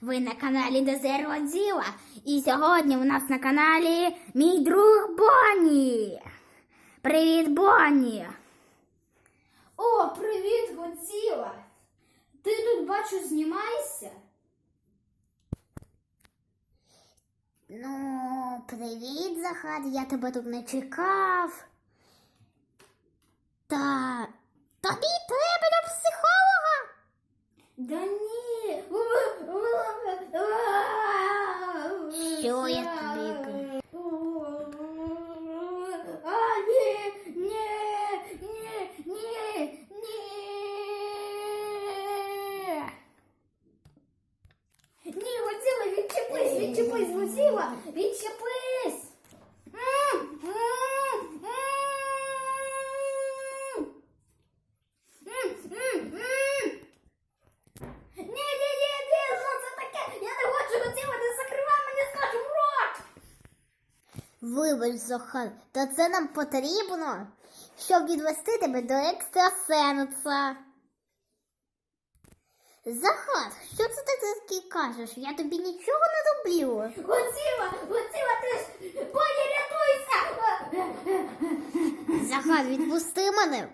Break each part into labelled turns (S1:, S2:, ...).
S1: Ви на каналі Дезеро Діла. І сьогодні у нас на каналі мій друг Бонні. Привіт, Бонні. О, привіт, Годзіла. Ти тут бачу, знімаєшся?
S2: Ну, привіт, Захар, я тебе тут не чекав. Та тобі треба до психолога.
S1: Да ні.
S2: Що я тобі кажу?
S1: А, ні, ні, ні, ні, ні. Ні, Годзіла, відчепись, відчепись, Годзіла, відчепись. М, м, м. М, м, м. Ні, ні, ні, ні, що це таке? Я не хочу Годзіла, не закривай мені, скажу, рот.
S2: Вибач, Захар, та це нам потрібно, щоб відвести тебе до екстрасенса. Захар, що це ти таки кажеш? Я тобі нічого не роблю.
S1: Годзіла, Годзіла, ти ж, Боня, рятуйся.
S2: Захар, відпусти мене.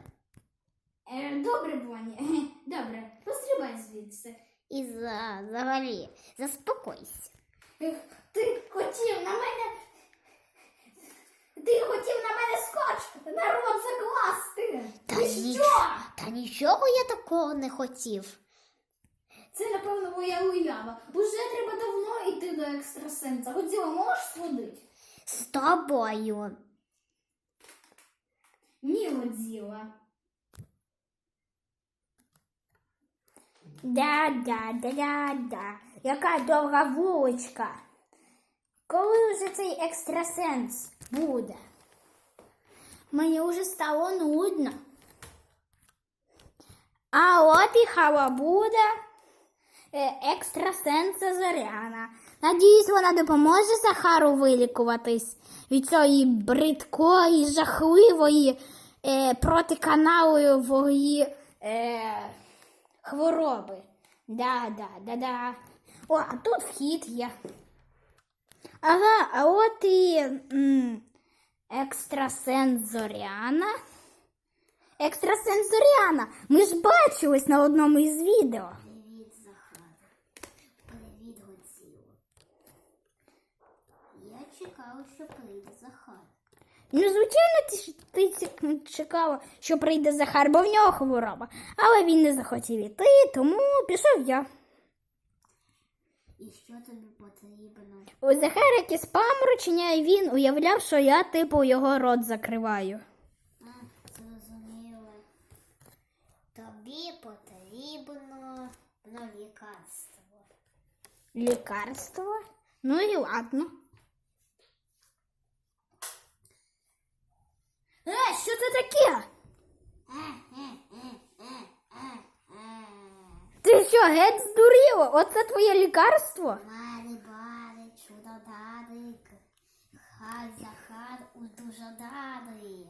S1: Е, Добре, Боні, добре, пострибай звідси.
S2: І за, взагалі, заспокойся.
S1: Ти хотів на мене. Ти хотів на мене скотч на рот закласти.
S2: Та,
S1: Ти
S2: ніч...
S1: що?
S2: Та нічого я такого не хотів.
S1: Це, напевно, моя уява. Уже треба давно йти до екстрасенса. Годзіла, можеш сходити?
S2: З тобою.
S1: Ні, Годзіла. Да, да, да, да, да. Яка довга вуличка. Коли вже цей екстрасенс буде? Мені вже стало нудно. А от і халабуда е, екстрасенса Зоряна. Надіюсь, вона допоможе Захару вилікуватись від цієї бридкої, жахливої е, протиканалової е, хвороби. Да, да, да, да. О, а тут вхід є. Ага, а от і. Екстрасенс Зоряна. Ми ж бачились на одному із відео.
S2: Привіт, Захар. Привіт, Годзіло. Я чекала, що прийде Захар.
S1: Ну, звичайно, ти, ти чекала, що прийде Захар, бо в нього хвороба. Але він не захотів іти, тому пішов я.
S2: І що тобі потрібно?
S1: У Захара якісь паморочення, і він уявляв, що я, типу, його рот закриваю.
S2: А, зрозуміло. Тобі потрібно ну, лікарство.
S1: Лікарство? Ну і ладно. Е, що це таке? Ти що, геть здуріло? Оце твоє лікарство?
S2: Мари, бари, чудодарик. Хай Захар у дужодари.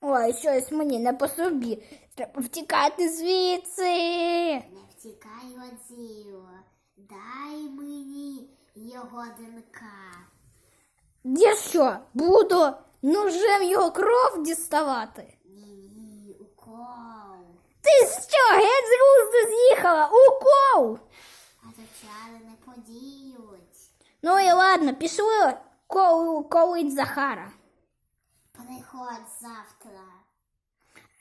S1: Ой, щось мені не по собі. Треба втікати звідси.
S2: Не втікай Годзіло. Дай мені його динка.
S1: Я що, буду ножем його кров діставати? Ти що, геть з глузду з'їхала? Укол!
S2: А то чари не подіють.
S1: Ну і ладно, пішли кол- колить Захара.
S2: Приходь завтра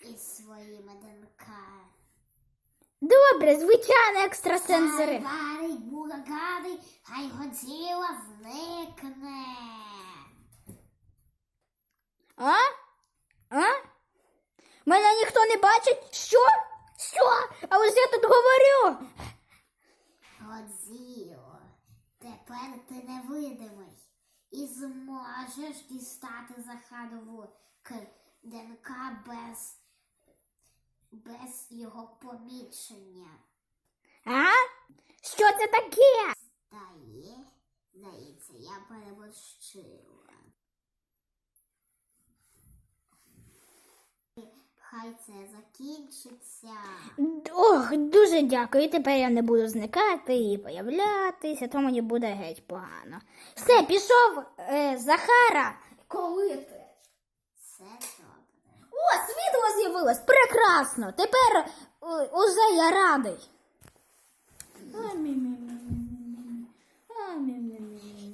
S2: із своїми динками.
S1: Добре, звичайно, екстрасенсори.
S2: Барий, бугагарий, хай Годзіла зникне.
S1: А? А? Мене ніхто не бачить? Що? Що? Але ж я тут говорю.
S2: Годзіло, тепер ти невидимий і зможеш дістати Захарову ДНК без, без його помічення.
S1: А? Що це таке?
S2: Та є, здається, я переборщила. Хай це закінчиться.
S1: Ох, дуже дякую. Тепер я не буду зникати і появлятися, то мені буде геть погано. Все, пішов е, Захара. Коли ти?
S2: Це добре.
S1: О, світло з'явилось! Прекрасно! Тепер е, уже я радий.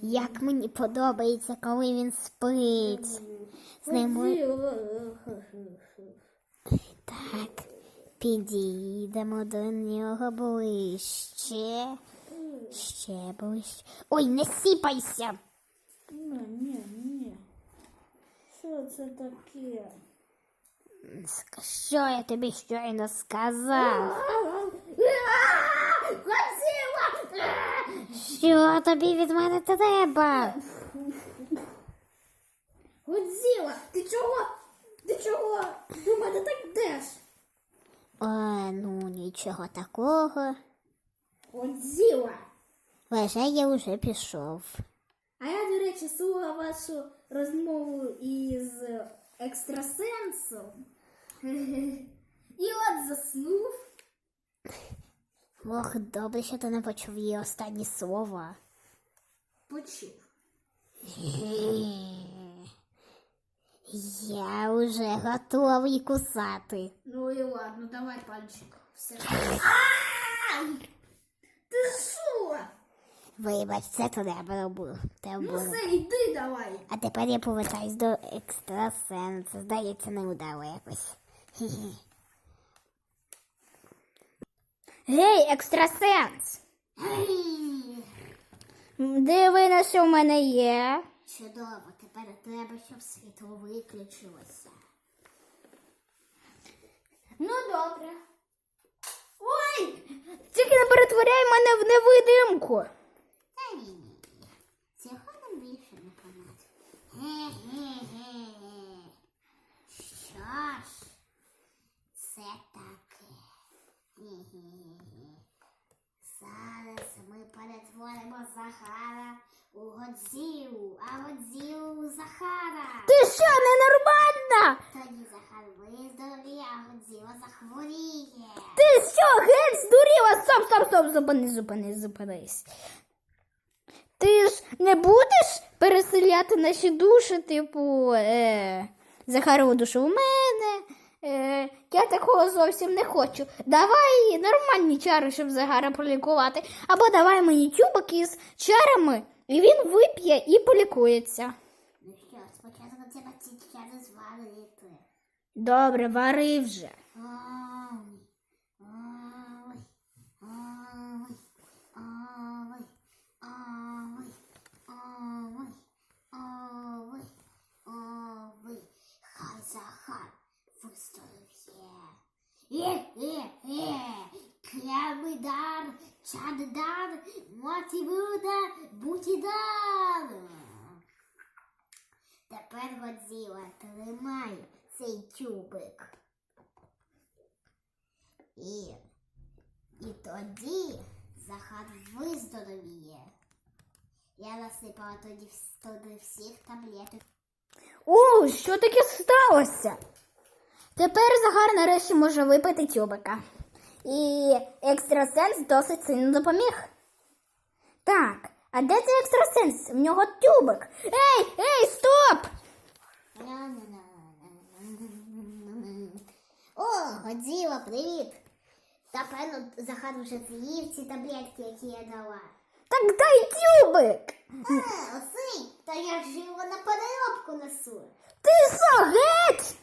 S2: Як мені подобається, коли він спить. З ним так. Підійдемо до нього ближче. Ще ближче. Ой, не сіпайся.
S1: Ні, ні, ні. Що це таке?
S2: Що я тобі щойно сказав? Що тобі від мене треба?
S1: Годзilla! Ти чого? Ти чого до мене так йдеш?
S2: О, ну нічого такого.
S1: Годзilla!
S2: Лише я вже пішов.
S1: А я, до речі, слухала вашу розмову із екстрасенсом. І от заснув.
S2: Ох, добре, що ти не почув її останні слова.
S1: Почув.
S2: Я вже готовий кусати.
S1: Ну і ладно, давай пальчик. Все. Ти що?
S2: Вибач, це треба було.
S1: Ну все, йди давай.
S2: А тепер я повертаюсь до екстрасенса. Здається, не удало якось. Хі-хі.
S1: Гей, екстрасенс! Диви на що в мене є.
S2: Чудово, тепер треба, щоб світло виключилося.
S1: Ну добре. Ой! Тільки не перетворяй мене в невидимку.
S2: Та ні, ні, ні. Цього нам більше не понад. Ге-ге-ге. Що ж, це таке. Ге-ге-ге. Зараз ми перетворимо Захара у Годзілу, а Годзілу у Захара.
S1: Ти що, ненормальна?
S2: Тоді Захар виздоровіє, а Годзіла захворіє.
S1: Ти що, геть здуріла? Стоп, стоп, стоп, зупинись, зупинись, зупинись. Ти ж не будеш переселяти наші душі, типу, е, Захарову душу в мене. Е, я такого зовсім не хочу. Давай нормальні чари, щоб Захара полікувати. Або давай мені тюбик із чарами, і він вип'є і полікується.
S2: Ну що, спочатку треба ці чари зварити.
S1: Добре, вари вже.
S2: Ой, ой, ой, ой, ой, ой, ой, ой, хай Захар виздоров'є. Е-е-е, прямий дар, чаддар, мотивуда, бутідар. Тепер Годзіла, тримай цей тюбик. І, і тоді Захар виздоровіє. Я насипала тоді туди всіх таблеток.
S1: О, що таке сталося? Тепер Захар нарешті може випити тюбика. І екстрасенс досить сильно допоміг. Так, а де цей екстрасенс? В нього тюбик. Ей, ей, стоп!
S2: О, Годзіла, привіт! Та певно Захар вже з'їв ці таблетки, які я дала.
S1: Так дай тюбик!
S2: А, оси, та я ж його на переробку несу.
S1: Ти що, геть?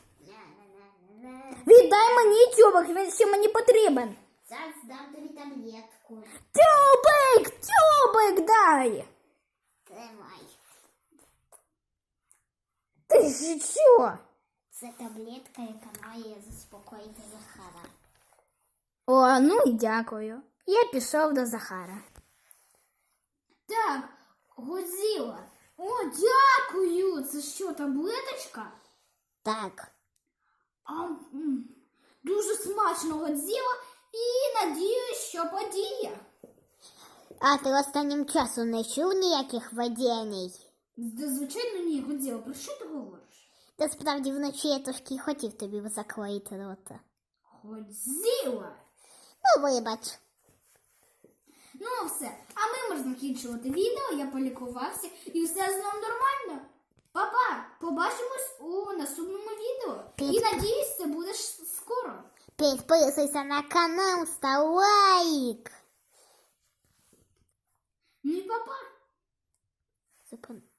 S1: Віддай мені тюбик, він ще мені потрібен.
S2: Зараз дам тобі таблетку.
S1: Тюбик! Тюбик дай!
S2: Тримай.
S1: Ти що?
S2: Це таблетка, яка має заспокоїти Захара.
S1: О, ну дякую. Я пішов до Захара. Так, Годзіла. О, дякую. Це що, таблеточка?
S2: Так.
S1: А, м, дуже смачно Годзіла і надіюсь, що подіє.
S2: А ти останнім часом не чув ніяких видінь?
S1: Звичайно, ні, Годзіла, про що ти говориш?
S2: Та справді вночі я трошки хотів тобі закроїти рота.
S1: Годзіла.
S2: Ну, вибач.
S1: Ну, все. А ми можемо закінчувати відео. Я полікувався і все знову нормально. Папа, побачимось у наступному відео. І надіюсь, це буде скоро.
S2: Підписуйся на канал, став лайк.
S1: Ну і папа.
S2: Зупини.